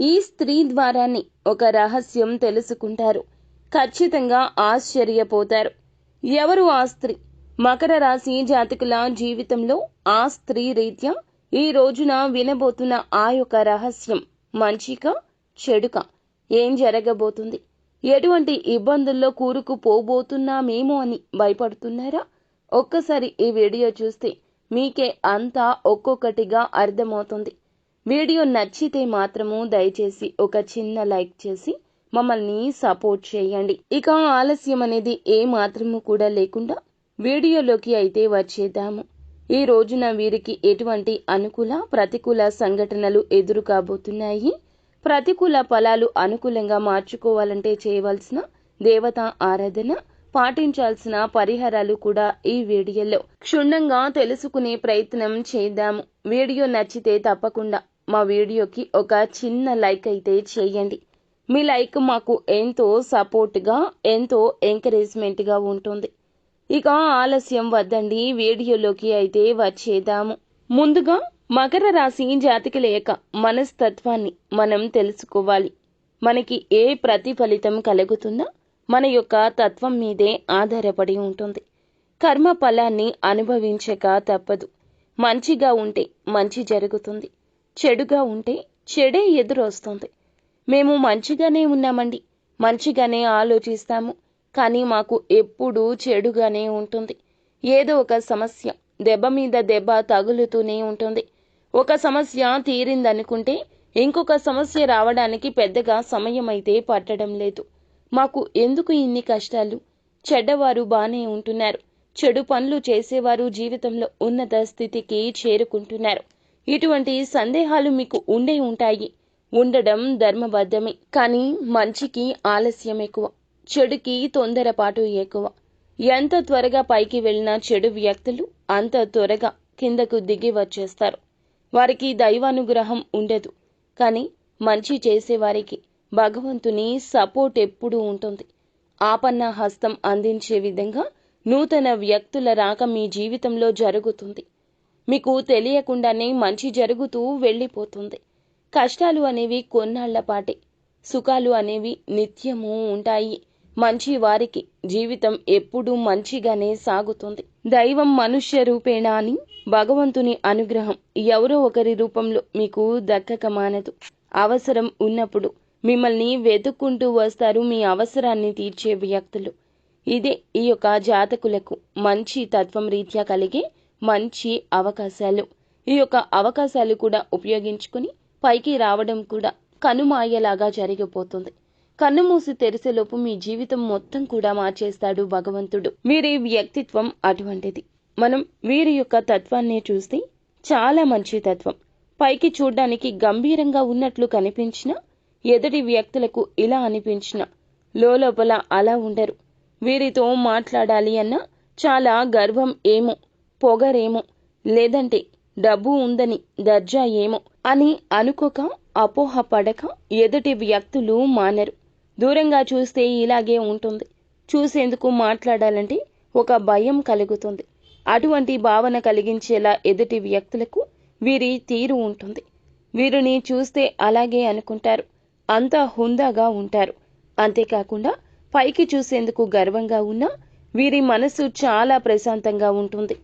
ఈ స్త్రీ ద్వారానే ఒక రహస్యం తెలుసుకుంటారు. ఖచ్చితంగా ఆశ్చర్యపోతారు. ఎవరు ఆ స్త్రీ? మకర రాశి జాతకుల జీవితంలో ఆ స్త్రీ రీత్యా ఈ రోజున వినబోతున్న ఆ యొక్క రహస్యం మంచిక చెడుక? ఏం జరగబోతుంది? ఎటువంటి ఇబ్బందుల్లో కూరుకుపోబోతున్నామేమో అని భయపడుతున్నారా? ఒక్కసారి ఈ వీడియో చూస్తే మీకే అంతా ఒక్కొక్కటిగా అర్థమవుతుంది. వీడియో నచ్చితే మాత్రము దయచేసి ఒక చిన్న లైక్ చేసి మమ్మల్ని సపోర్ట్ చేయండి. ఇక ఆలస్యం అనేది ఏ మాత్రము కూడా లేకుండా వీడియోలోకి అయితే వచ్చేద్దాము. ఈ రోజున వీరికి ఎటువంటి అనుకూల ప్రతికూల సంఘటనలు ఎదురు కాబోతున్నాయి? ప్రతికూల ఫలాలు అనుకూలంగా మార్చుకోవాలంటే చేయవలసిన దేవత ఆరాధన పాటించాల్సిన పరిహారాలు కూడా ఈ వీడియోలో. క్షుణ్ణంగా తెలుసుకునే ప్రయత్నం చేద్దాము. వీడియో నచ్చితే తప్పకుండా మా వీడియోకి ఒక చిన్న లైక్ అయితే చేయండి. మీ లైక్ మాకు ఎంతో సపోర్ట్గా ఎంతో ఎంకరేజ్మెంట్గా ఉంటుంది. ఇక ఆలస్యం వద్దండి వీడియోలోకి అయితే వచ్చేద్దాము. ముందుగా మకర రాశి జాతికి లేక మనస్తత్వాన్ని మనం తెలుసుకోవాలి. మనకి ఏ ప్రతిఫలితం కలుగుతున్నా మన యొక్క తత్వం మీదే ఆధారపడి ఉంటుంది. కర్మ ఫలాన్ని అనుభవించక తప్పదు. మంచిగా ఉంటే మంచి జరుగుతుంది. చెడుగా ఉంటే చెడే ఎదురొస్తుంది మేము మంచిగానే ఉన్నామండి. మంచిగానే ఆలోచిస్తాము. కానీ మాకు ఎప్పుడూ చెడుగానే ఉంటుంది. ఏదో ఒక సమస్య దెబ్బ మీద దెబ్బ తగులుతూనే ఉంటుంది. ఒక సమస్య తీరిందనుకుంటే ఇంకొక సమస్య రావడానికి పెద్దగా సమయం అయితే పట్టడం లేదు. మాకు ఎందుకు ఇన్ని కష్టాలు? చెడ్డవారు బానే ఉంటున్నారు. చెడు పనులు చేసేవారు జీవితంలో ఉన్నత స్థితికి చేరుకుంటున్నారు. ఇటువంటి సందేహాలు మీకు ఉండే ఉంటాయి. ఉండడం ధర్మబద్ధమే కానీ మంచికి ఆలస్యం ఎక్కువ చెడుకి తొందరపాటు ఎక్కువ. ఎంత త్వరగా పైకి వెళ్ళిన చెడు వ్యక్తులు అంత త్వరగా కిందకు దిగి వచ్చేస్తారు. వారికి దైవానుగ్రహం ఉండదు కానీ మంచి చేసేవారికి భగవంతుని సపోర్ట్ ఎప్పుడూ ఉంటుంది. ఆపన్న హస్తం అందించే విధంగా నూతన వ్యక్తుల రాక మీ జీవితంలో జరుగుతుంది. మీకు తెలియకుండానే మంచి జరుగుతూ వెళ్ళిపోతుంది. కష్టాలు అనేవి కొన్నాళ్ళపాటి సుఖాలు అనేవి నిత్యము ఉంటాయి. మంచి వారికి జీవితం ఎప్పుడూ మంచిగానే సాగుతుంది. దైవం మనుష్య రూపేణ అని భగవంతుని అనుగ్రహం ఎవరో ఒకరి రూపంలో మీకు దక్కక మానదు. అవసరం ఉన్నప్పుడు మిమ్మల్ని వెతుక్కుంటూ వస్తారు మీ అవసరాన్ని తీర్చే వ్యక్తులు. ఇదే ఈ యొక్క జాతకులకు మంచి తత్వం రీత్యా కలిగే మంచి అవకాశాలు. ఈ యొక్క అవకాశాలు కూడా ఉపయోగించుకుని పైకి రావడం కూడా కనుమాయలాగా జరిగిపోతుంది. కన్ను మూసి తెరిసేలోపు మీ జీవితం మొత్తం కూడా మార్చేస్తాడు భగవంతుడు. వీరి వ్యక్తిత్వం అటువంటిది. మనం వీరి యొక్క తత్వాన్ని చూస్తే చాలా మంచి తత్వం. పైకి చూడ్డానికి గంభీరంగా ఉన్నట్లు కనిపించిన ఎదుటి వ్యక్తులకు ఇలా అనిపించిన లోపల అలా ఉండరు. వీరితో మాట్లాడాలి అన్న చాలా గర్వం ఏమో. పొగరేమో లేదంటే డబ్బు ఉందని దర్జా ఏమో అని అనుకోక అపోహ పడక ఎదుటి వ్యక్తులు మానరు. దూరంగా చూస్తే ఇలాగే ఉంటుంది. చూసేందుకు మాట్లాడాలంటే ఒక భయం కలుగుతుంది. అటువంటి భావన కలిగించేలా ఎదుటి వ్యక్తులకు వీరి తీరు ఉంటుంది. వీరిని చూస్తే అలాగే అనుకుంటారు. అంతా హుందాగా ఉంటారు. అంతేకాకుండా పైకి చూసేందుకు గర్వంగా ఉన్నా వీరి మనసు చాలా ప్రశాంతంగా ఉంటుంది.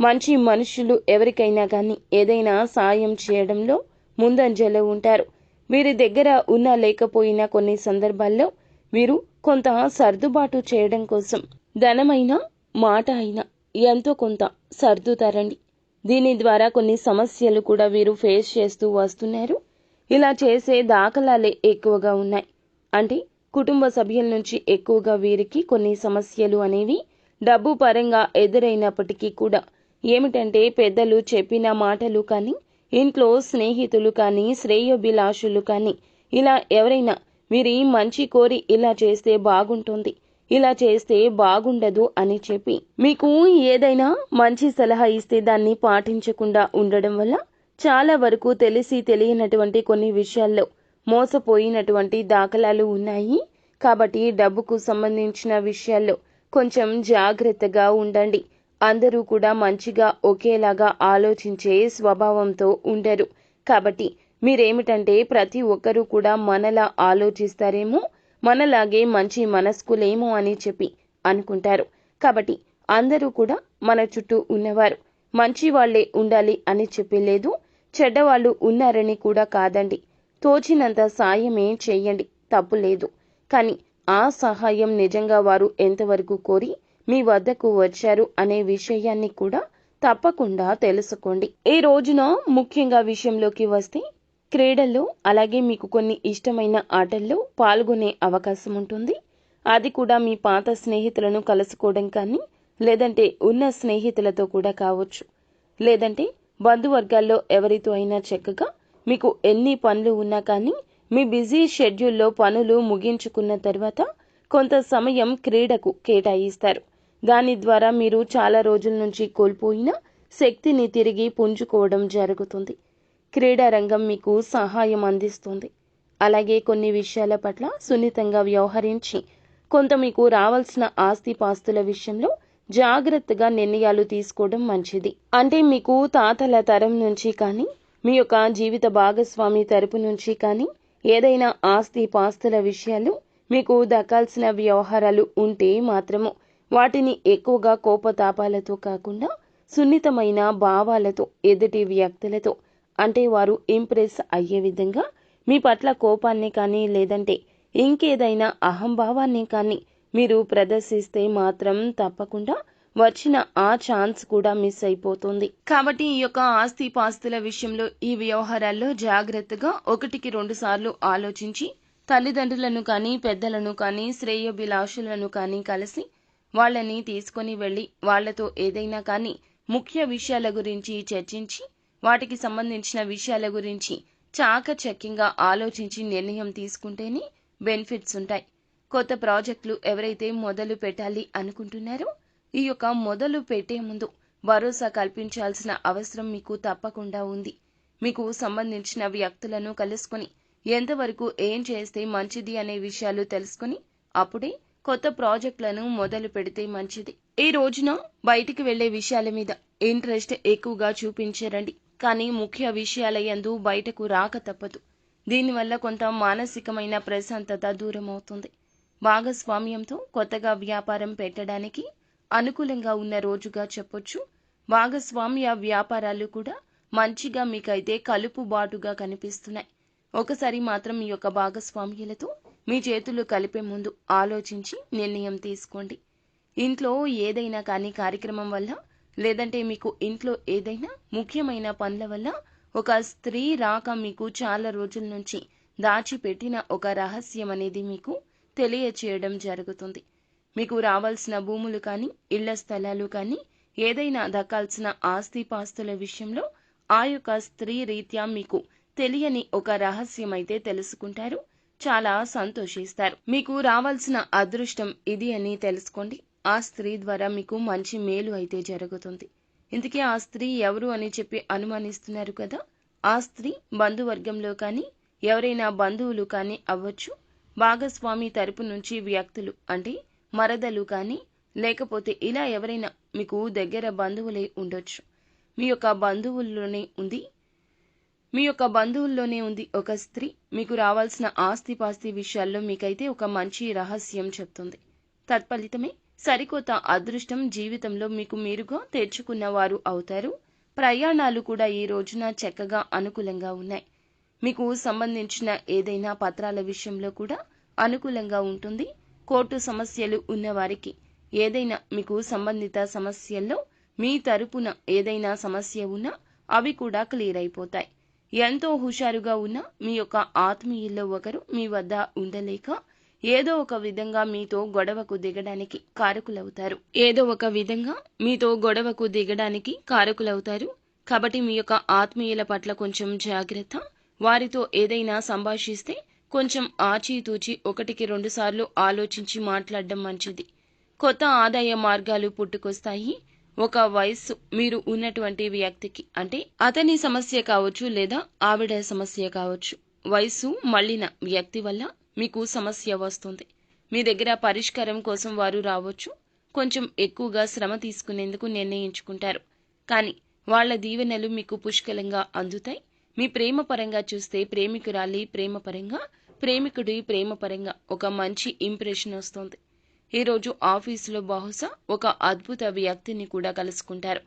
మంచి మనుషులు ఎవరికైనా కానీ ఏదైనా సాయం చేయడంలో ముందంజలో ఉంటారు. వీరి దగ్గర ఉన్నా లేకపోయినా కొన్ని సందర్భాల్లో వీరు కొంత సర్దుబాటు చేయడం కోసం ధనమైన మాట అయినా ఎంతో కొంత సర్దుతారండి దీని ద్వారా కొన్ని సమస్యలు కూడా వీరు ఫేస్ చేస్తూ వస్తున్నారు. ఇలా చేసే దాఖలాలే ఎక్కువగా ఉన్నాయి. అంటే కుటుంబ సభ్యుల నుంచి ఎక్కువగా వీరికి కొన్ని సమస్యలు అనేవి డబ్బు పరంగా ఎదురైనప్పటికీ కూడా ఏమిటంటే పెద్దలు చెప్పిన మాటలు కానీ ఇంట్లో స్నేహితులు కానీ శ్రేయోభిలాషులు కానీ ఇలా ఎవరైనా మీరు మంచి కోరి ఇలా చేస్తే బాగుంటుంది ఇలా చేస్తే బాగుండదు అని చెప్పి మీకు ఏదైనా మంచి సలహా ఇస్తే దాన్ని పాటించకుండా ఉండడం వల్ల చాలా వరకు తెలిసి తెలియనటువంటి కొన్ని విషయాల్లో మోసపోయినటువంటి దాఖలాలు ఉన్నాయి. కాబట్టి డబ్బుకు సంబంధించిన విషయాల్లో కొంచెం జాగ్రత్తగా ఉండండి. అందరూ కూడా మంచిగా ఒకేలాగా ఆలోచించే స్వభావంతో ఉండరు. కాబట్టి మీరేమిటంటే ప్రతి ఒక్కరూ కూడా మనలా ఆలోచిస్తారేమో మనలాగే మంచి మనస్కులేమో అని చెప్పి అనుకుంటారు. కాబట్టి అందరూ కూడా మన చుట్టూ ఉన్నవారు. మంచి వాళ్ళే ఉండాలి అని చెప్పి లేదు చెడ్డవాళ్ళు ఉన్నారని కూడా కాదండి. తోచినంత సాయమే చేయండి తప్పు లేదు. కానీ ఆ సహాయం నిజంగా వారు ఎంతవరకు కోరి మీ వద్దకు వచ్చారు అనే విషయాన్ని కూడా తప్పకుండా తెలుసుకోండి. ఈ రోజున ముఖ్యంగా విషయంలోకి వస్తే క్రీడల్లో అలాగే మీకు కొన్ని ఇష్టమైన ఆటల్లో పాల్గొనే అవకాశం ఉంటుంది. అది కూడా మీ పాత స్నేహితులను కలుసుకోవడం కానీ లేదంటే ఉన్న స్నేహితులతో కూడా కావచ్చు. లేదంటే బంధువర్గాల్లో ఎవరితో అయినా చక్కగా మీకు ఎన్ని పనులు ఉన్నా కానీ మీ బిజీ షెడ్యూల్లో పనులు ముగించుకున్న తర్వాత కొంత సమయం క్రీడకు కేటాయిస్తారు. దాని ద్వారా మీరు చాలా రోజుల నుంచి కోల్పోయిన శక్తిని తిరిగి పుంజుకోవడం జరుగుతుంది. క్రీడా రంగం మీకు సహాయం అందిస్తుంది. అలాగే కొన్ని విషయాల పట్ల సున్నితంగా వ్యవహరించి కొంత మీకు రావాల్సిన ఆస్తి పాస్తుల విషయంలో జాగ్రత్తగా నిర్ణయాలు తీసుకోవడం మంచిది. అంటే మీకు తాతల తరం నుంచి కానీ మీ యొక్క జీవిత భాగస్వామి తరపు నుంచి కానీ ఏదైనా ఆస్తి పాస్తుల విషయాలు మీకు దక్కాల్సిన వ్యవహారాలు ఉంటే మాత్రము వాటిని ఎక్కువగా కోపతాపాలతో కాకుండా సున్నితమైన భావాలతో ఎదుటి వ్యక్తులతో అంటే వారు ఇంప్రెస్ అయ్యే విధంగా మీ పట్ల కోపాన్ని కానీ లేదంటే ఇంకేదైనా అహంభావాన్ని కానీ మీరు ప్రదర్శిస్తే మాత్రం తప్పకుండా వచ్చిన ఆ ఛాన్స్ కూడా మిస్ అయిపోతుంది. కాబట్టి ఈ యొక్క ఆస్తి పాస్తుల విషయంలో ఈ వ్యవహారాల్లో జాగ్రత్తగా ఒకటికి రెండు సార్లు ఆలోచించి తల్లిదండ్రులను కానీ పెద్దలను కానీ శ్రేయోభిలాషులను కానీ కలిసి వాళ్ళని తీసుకొని వెళ్ళి వాళ్ళతో ఏదైనా కానీ ముఖ్య విషయాల గురించి చర్చించి వాటికి సంబంధించిన విషయాల గురించి చాకచక్యంగా ఆలోచించి నిర్ణయం తీసుకుంటేనే బెనిఫిట్స్ ఉంటాయి. కొత్త ప్రాజెక్టులు ఎవరైతే మొదలు పెట్టాలి అనుకుంటున్నారో ఈ యొక్క మొదలు పెట్టే ముందు భరోసా కల్పించాల్సిన అవసరం మీకు తప్పకుండా ఉంది. మీకు సంబంధించిన వ్యక్తులను కలుసుకొని ఎంతవరకు ఏం చేస్తే మంచిది అనే విషయాలు తెలుసుకుని అప్పుడే కొత్త ప్రాజెక్టులను మొదలు పెడితే మంచిది. ఈ రోజున బయటికి వెళ్ళే విషయాల మీద ఇంట్రెస్ట్ ఎక్కువగా చూపించరండి. కానీ ముఖ్య విషయాల యందు బయటకు రాక తప్పదు. దీనివల్ల కొంత మానసికమైన ప్రశాంతత దూరం అవుతుంది భాగస్వామ్యంతో కొత్తగా వ్యాపారం పెట్టడానికి అనుకూలంగా ఉన్న రోజుగా చెప్పొచ్చు. భాగస్వామ్య వ్యాపారాలు కూడా మంచిగా మీకైతే కలుపుబాటుగా కనిపిస్తున్నాయి. ఒకసారి మాత్రం మీ యొక్క భాగస్వామ్యులతో మీ చేతులు కలిపే ముందు ఆలోచించి నిర్ణయం తీసుకోండి. ఇంట్లో ఏదైనా కానీ కార్యక్రమం వల్ల లేదంటే మీకు ఇంట్లో ఏదైనా ముఖ్యమైన పనుల వల్ల ఒక స్త్రీ రాక మీకు చాలా రోజుల నుంచి దాచిపెట్టిన ఒక రహస్యం అనేది మీకు తెలియచేయడం జరుగుతుంది. మీకు రావాల్సిన భూములు కానీ ఇళ్ళ స్థలాలు కానీ ఏదైనా దక్కాల్సిన ఆస్తి పాస్తుల విషయంలో ఆ యొక్క స్త్రీ రీత్యా మీకు తెలియని ఒక రహస్యం అయితే తెలుసుకుంటారు. చాలా సంతోషిస్తారు. మీకు రావాల్సిన అదృష్టం ఇది అని తెలుసుకోండి. ఆ స్త్రీ ద్వారా మీకు మంచి మేలు అయితే జరుగుతుంది. ఇందుకే ఆ స్త్రీ ఎవరు అని చెప్పి అనుమానిస్తున్నారు కదా? ఆ స్త్రీ బంధువర్గంలో కానీ ఎవరైనా బంధువులు కానీ అవ్వచ్చు. భాగస్వామి తరపు నుంచి వ్యక్తులు అంటే మరదలు కానీ లేకపోతే ఇలా ఎవరైనా మీకు దగ్గర బంధువులే ఉండొచ్చు. మీ యొక్క బంధువుల్లోనే ఉంది మీ యొక్క బంధువుల్లోనే ఉంది ఒక స్త్రీ. మీకు రావాల్సిన ఆస్తి పాస్తి విషయాల్లో మీకైతే ఒక మంచి రహస్యం చెప్తుంది. తత్ఫలితమే సరికొత్త అదృష్టం జీవితంలో మీకు మీరుగా తెచ్చుకున్న వారు అవుతారు. ప్రయాణాలు కూడా ఈ రోజున చక్కగా అనుకూలంగా ఉన్నాయి. మీకు సంబంధించిన ఏదైనా పత్రాల విషయంలో కూడా అనుకూలంగా ఉంటుంది. కోర్టు సమస్యలు ఉన్నవారికి ఏదైనా మీకు సంబంధిత సమస్యల్లో మీ తరపున ఏదైనా సమస్య ఉన్నా అవి కూడా క్లియర్ అయిపోతాయి. ఎంతో హుషారుగా ఉన్న మీ యొక్క ఆత్మీయుల్లో ఒకరు మీ వద్ద ఉండలేక ఏదో ఒక విధంగా మీతో గొడవకు దిగడానికి కారకులవుతారు. ఏదో ఒక విధంగా మీతో గొడవకు దిగడానికి కారకులవుతారు. కాబట్టి మీ యొక్క ఆత్మీయుల పట్ల కొంచెం జాగ్రత్త. వారితో ఏదైనా సంభాషిస్తే కొంచెం ఆచితూచి ఒకటికి రెండు సార్లు ఆలోచించి మాట్లాడడం మంచిది. కొత్త ఆదాయ మార్గాలు పుట్టుకొస్తాయి. ఒక వయస్సు మీరు ఉన్నటువంటి వ్యక్తికి అంటే అతని సమస్య కావచ్చు లేదా ఆవిడ సమస్య కావచ్చు వయస్సు మళ్ళిన వ్యక్తి వల్ల మీకు సమస్య వస్తుంది. మీ దగ్గర పరిష్కారం కోసం వారు రావచ్చు. కొంచెం ఎక్కువగా శ్రమ తీసుకునేందుకు నిర్ణయించుకుంటారు. కానీ వాళ్ళ దీవెనలు మీకు పుష్కలంగా అందుతాయి. మీ ప్రేమ పరంగా చూస్తే ప్రేమికురాలి ప్రేమ పరంగా ప్రేమికుడి ప్రేమ పరంగా ఒక మంచి ఇంప్రెషన్ వస్తుంది. ఈరోజు ఆఫీసులో బహుశా ఒక అద్భుత వ్యక్తిని కూడా కలుసుకుంటారు.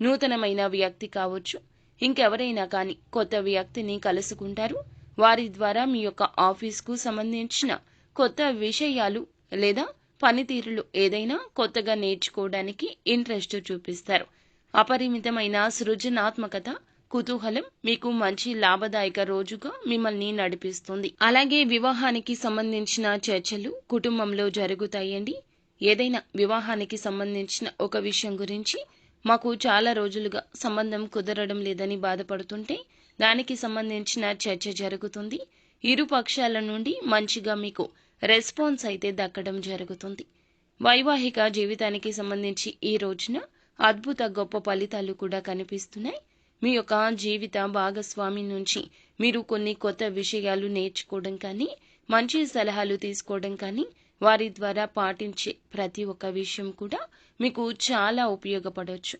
నూతనమైన వ్యక్తి కావచ్చు ఇంకెవరైనా కానీ కొత్త వ్యక్తిని కలుసుకుంటారు. వారి ద్వారా మీ యొక్క ఆఫీస్కు సంబంధించిన కొత్త విషయాలు లేదా పనితీరులు ఏదైనా కొత్తగా నేర్చుకోవడానికి ఇంట్రెస్ట్ చూపిస్తారు. అపరిమితమైన సృజనాత్మకత కుతూహలం మీకు మంచి లాభదాయక రోజుగా మిమ్మల్ని నడిపిస్తుంది. అలాగే వివాహానికి సంబంధించిన చర్చలు కుటుంబంలో జరుగుతాయండి. ఏదైనా వివాహానికి సంబంధించిన ఒక విషయం గురించి మాకు చాలా రోజులుగా సంబంధం కుదరడం లేదని బాధపడుతుంటే దానికి సంబంధించిన చర్చ జరుగుతుంది. ఇరు పక్షాల నుండి మంచిగా మీకు రెస్పాన్స్ అయితే దక్కడం జరుగుతుంది. వైవాహిక జీవితానికి సంబంధించి ఈ రోజున అద్భుత గొప్ప ఫలితాలు కూడా కనిపిస్తున్నాయి. మీ యొక్క జీవిత భాగస్వామి నుంచి మీరు కొన్ని కొత్త విషయాలు నేర్చుకోవడం కానీ మంచి సలహాలు తీసుకోవడం కానీ వారి ద్వారా పాటించే ప్రతి ఒక్క విషయం కూడా మీకు చాలా ఉపయోగపడవచ్చు.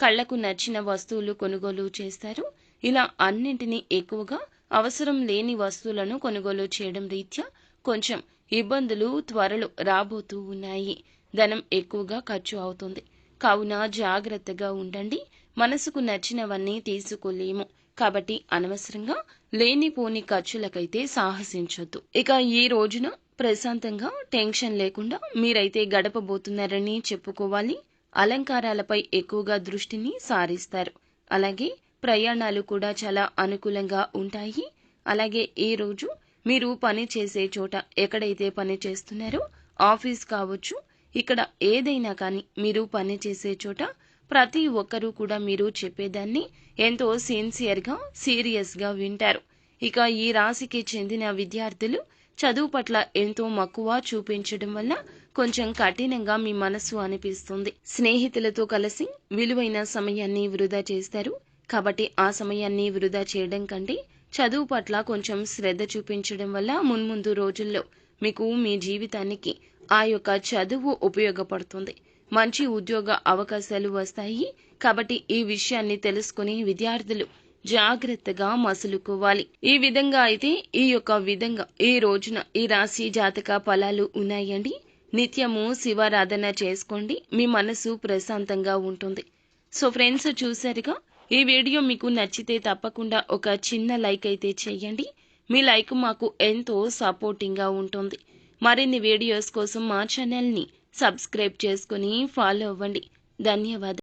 కళ్ళకు నచ్చిన వస్తువులు కొనుగోలు చేస్తారు. ఇలా అన్నింటినీ ఎక్కువగా అవసరం లేని వస్తువులను కొనుగోలు చేయడం రీత్యా కొంచెం ఇబ్బందులు త్వరలో రాబోతూ ఉన్నాయి. ధనం ఎక్కువగా ఖర్చు అవుతుంది. కావున జాగ్రత్తగా ఉండండి. మనసుకు నచ్చినవన్నీ తీసుకోలేము. కాబట్టి అనవసరంగా లేనిపోని ఖర్చులకైతే సాహసించొద్దు. ఇక ఈ రోజున ప్రశాంతంగా టెన్షన్ లేకుండా మీరైతే గడపబోతున్నారని చెప్పుకోవాలి. అలంకారాలపై ఎక్కువగా దృష్టిని సారిస్తారు. అలాగే ప్రయాణాలు కూడా చాలా అనుకూలంగా ఉంటాయి. అలాగే ఈ రోజు మీరు పని చేసే చోట ఎక్కడైతే పని చేస్తున్నారో ఆఫీస్ కావచ్చు ఇక్కడ ఏదైనా కానీ మీరు పని చేసే చోట ప్రతి ఒక్కరూ కూడా మీరు చెప్పేదాన్ని ఎంతో సిన్సియర్గా సీరియస్గా వింటారు. ఇక ఈ రాశికి చెందిన విద్యార్థులు చదువు పట్ల ఎంతో మక్కువ చూపించడం వల్ల కొంచెం కఠినంగా మీ మనసు అనిపిస్తుంది. స్నేహితులతో కలిసి విలువైన సమయాన్ని వృధా చేస్తారు. కాబట్టి ఆ సమయాన్ని వృధా చేయడం కంటే చదువు పట్ల కొంచెం శ్రద్ధ చూపించడం వల్ల మున్ముందు రోజుల్లో మీకు మీ జీవితానికి ఆ యొక్క చదువు ఉపయోగపడుతుంది. మంచి ఉద్యోగ అవకాశాలు వస్తాయి. కాబట్టి ఈ విషయాన్ని తెలుసుకుని విద్యార్థులు జాగ్రత్తగా మసులుకోవాలి. ఈ విధంగా అయితే ఈ యొక్క విధంగా ఈ రోజున ఈ రాశి జాతక ఫలాలు ఉన్నాయండి. నిత్యము శివారాధన చేసుకోండి. మీ మనసు ప్రశాంతంగా ఉంటుంది. సో ఫ్రెండ్స్ చూసారుగా? ఈ వీడియో మీకు నచ్చితే తప్పకుండా ఒక చిన్న లైక్ అయితే చేయండి. మీ లైక్ మాకు ఎంతో సపోర్టింగ్గా ఉంటుంది. మరిన్ని వీడియోస్ కోసం మా ఛానల్ని సబ్స్క్రైబ్ చేసుకుని ఫాలో అవ్వండి. ధన్యవాదాలు.